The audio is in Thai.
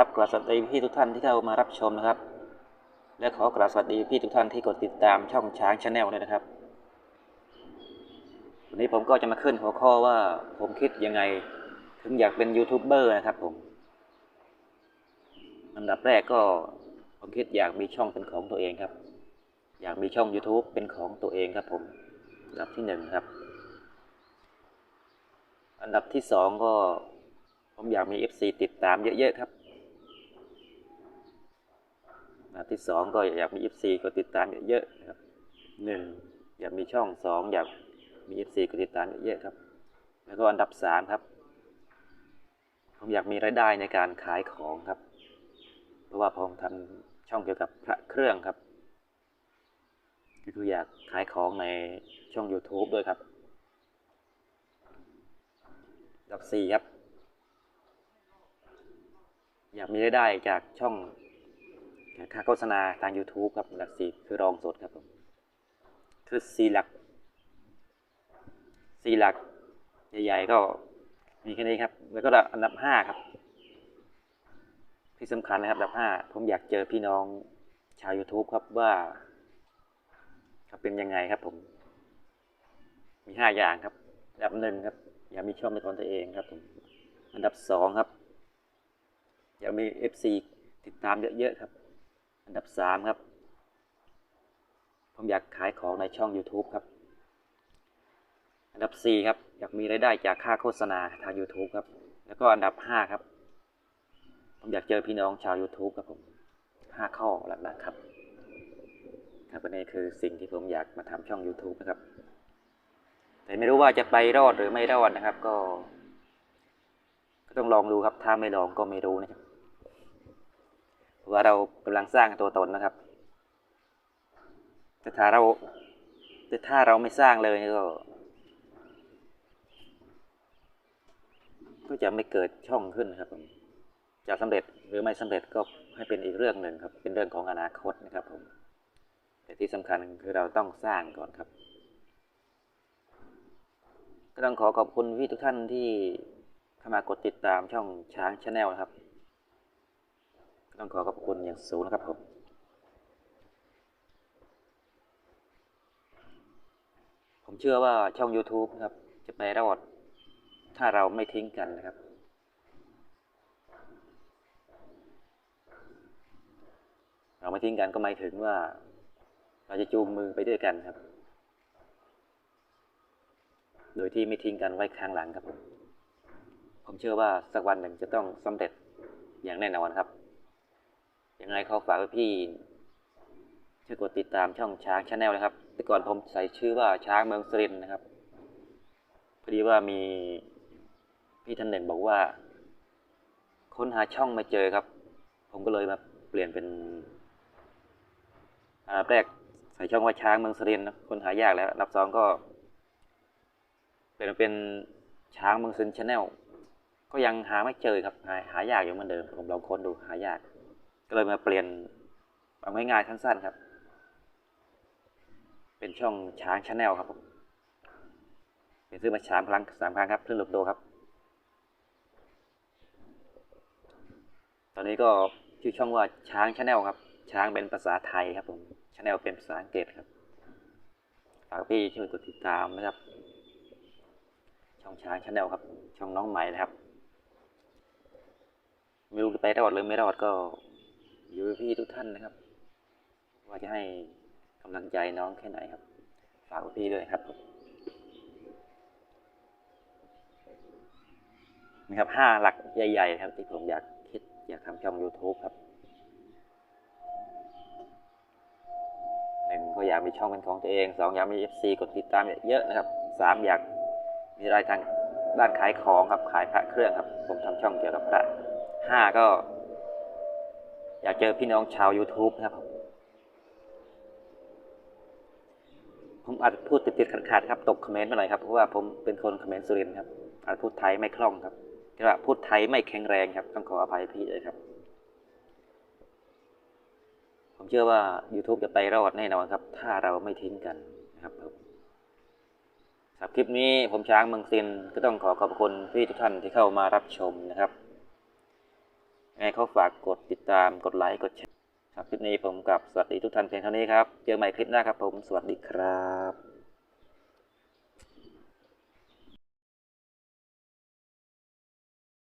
ครับกราบสวัสดีพี่ทุกท่านที่เข้ามารับชมนะครับ และขอกราบสวัสดีพี่ทุกท่านที่กดติดตามช่องช้างชาแนลด้วยนะครับ วันนี้ผมก็จะมาขึ้นหัวข้อว่าผมคิดยังไง ถึงอยากเป็นยูทูบเบอร์นะครับผมอันดับแรกก็ผมคิดอยากมีช่องเป็นของตัวเองครับ อยากมีช่อง YouTube เป็นของตัวเองครับผมอันดับที่หนึ่งครับ อันดับที่สองก็ผมอยากมี FC ติดตามเยอะ ๆ ครับ อันที่สองก็อยากมี FC กดติดตามเยอะๆนะครับหนึ่งอยากมีช่องสองอยากมี FC กดติดตามเยอะๆครับ แล้วก็อันดับสามครับ ผมอยากมีรายได้ในการขายของครับ เพราะว่าผมทำช่องเกี่ยวกับพระเครื่องครับก็คืออยากขายของในช่อง YouTube ด้วยครับอันดับสี่ครับ อยากมีรายได้จากช่อง ค่าโฆษณาทาง YouTube ครับอันดับสี่คือรองสดครับผมคือสี่หลักสี่หลักใหญ่ๆก็มีแค่นี้ครับ แล้วก็อันดับห้าครับ ที่สำคัญนะครับอันดับห้าผมอยากเจอพี่น้องชาว YouTube ครับว่าเขาเป็นยังไงครับผม มีห้าอย่างครับ อันดับหนึ่งครับ อยากมีช่องเป็นของตัวเองครับผมอันดับสองครับ อยากมี FC ติดตามเยอะๆครับ อันดับสามครับ ผมอยากขายของในช่อง YouTube ครับ อันดับสี่ครับ อยากมีรายได้จากค่าโฆษณาทาง YouTube ครับ แล้วก็อันดับห้าครับ ผมอยากเจอพี่น้องชาว YouTube ครับผมห้าข้อหลักๆครับครับอันนี้คือสิ่งที่ผมอยากมาทำช่อง YouTube นะครับ แต่ไม่รู้ว่าจะไปรอดหรือไม่รอดนะครับ ก็ ก็ต้องลองดูครับ ถ้าไม่ลองก็ไม่รู้นะครับ ว่าเรากำลังสร้างตัวตนนะครับ แต่ถ้าเราแต่ถ้าเราไม่สร้างเลยก็ ก็จะไม่เกิดช่องขึ้นนะครับผมจะสำเร็จหรือไม่สำเร็จก็ให้เป็นอีกเรื่องหนึ่งครับ เป็นเรื่องของอนาคตนะครับผม แต่ที่สำคัญคือเราต้องสร้างก่อนครับก็ต้องขอขอบคุณพี่ทุกท่านที่เข้ามากดติดตามช่องช้างชาแนลนะครับ ต้องขอขอบคุณอย่างสูงนะครับผมผมเชื่อว่าช่อง YouTube นะครับ จะไปรอด ถ้าเราไม่ทิ้งกันนะครับ เราไม่ทิ้งกันก็หมายถึงว่า เราจะจูงมือไปด้วยกันครับ โดยที่ไม่ทิ้งกันไว้ข้างหลังครับผมผมเชื่อว่าสักวันหนึ่งจะต้องสำเร็จอย่างแน่นอนครับ ยังไงเขาฝากไว้พี่ช่วยกดติดตามช่องช้างชาแนลนะครับ แต่ก่อนผมใส่ชื่อว่าช้างเมืองสรินนะครับ พอดีว่ามีพี่ท่านหนึ่งบอกว่า ค้นหาช่องไม่เจอครับ ผมก็เลยมาเปลี่ยนเป็นอันดับแรกใส่ช่องว่าช้างเมืองสรินนะค้นหายากแล้วอับสองก็ เปลี่ยนเป็นช้างเมืองสรินชาแนลก็ยังหาไม่เจอครับหาหายากอยู่เหมือนเดิม ผมลองค้นดูหายาก ก็เลยมาเปลี่ยนเอาง่ายๆสั้น ๆ ครับ เป็นช่องช้างชาแนลครับผมเป็นซื้อมาสามครั้งสามครั้งครับเพิ่งหลบโดครับ ตอนนี้ก็ชื่อช่องว่าช้างชาแนลครับ ช้างเป็นภาษาไทยครับผมชาแนลเป็นภาษาอังกฤษครับฝากพี่ช่วยกดติดตามนะครับ ช่องช้างชาแนลครับ ช่องน้องใหม่นะครับไม่รู้จะไปรอดหรือไม่รอดก็ อยู่ที่พี่ทุกท่านนะครับ ว่าจะให้กำลังใจน้องแค่ไหนครับ ฝากพี่ด้วยครับนะครับห้าหลักใหญ่ ๆ ครับ ที่ผมอยากคิดอยากทำช่อง YouTube ครับหนึ่งก็อยากมีช่องเป็นของตัวเองสองอยากมี FC กดติดตามเยอะๆนะครับสามอยากมีรายทางด้านขายของครับขายพระเครื่องครับ ผมทำช่องเกี่ยวกับพระห้าก็ อยากเจอพี่น้องชาว YouTube นะครับผมผมอาจจะพูดติดๆขัดๆครับ ตกคอมเมนต์มาหน่อยครับ เพราะว่าผมเป็นคนคอมเมนต์สุรินครับอาจพูดไทยไม่คล่องครับก็ว่าพูดไทยไม่แข็งแรงครับ ต้องขออภัยพี่เลยครับ ผมเชื่อว่า YouTube จะไปรอดแน่นอนครับ ถ้าเราไม่ทิ้งกันนะครับผมสำหรับคลิปนี้ผมช้างเมืองซินก็ต้องขอขอบคุณพี่ทุกท่านที่เข้ามารับชมนะครับ ยังไงเขาฝากกดติดตามกดไลค์กดแชร์ครับคลิปนี้ผมกับสวัสดีทุกท่านเพียงเท่านี้ครับ เจอใหม่คลิปหน้าครับผม สวัสดีครับ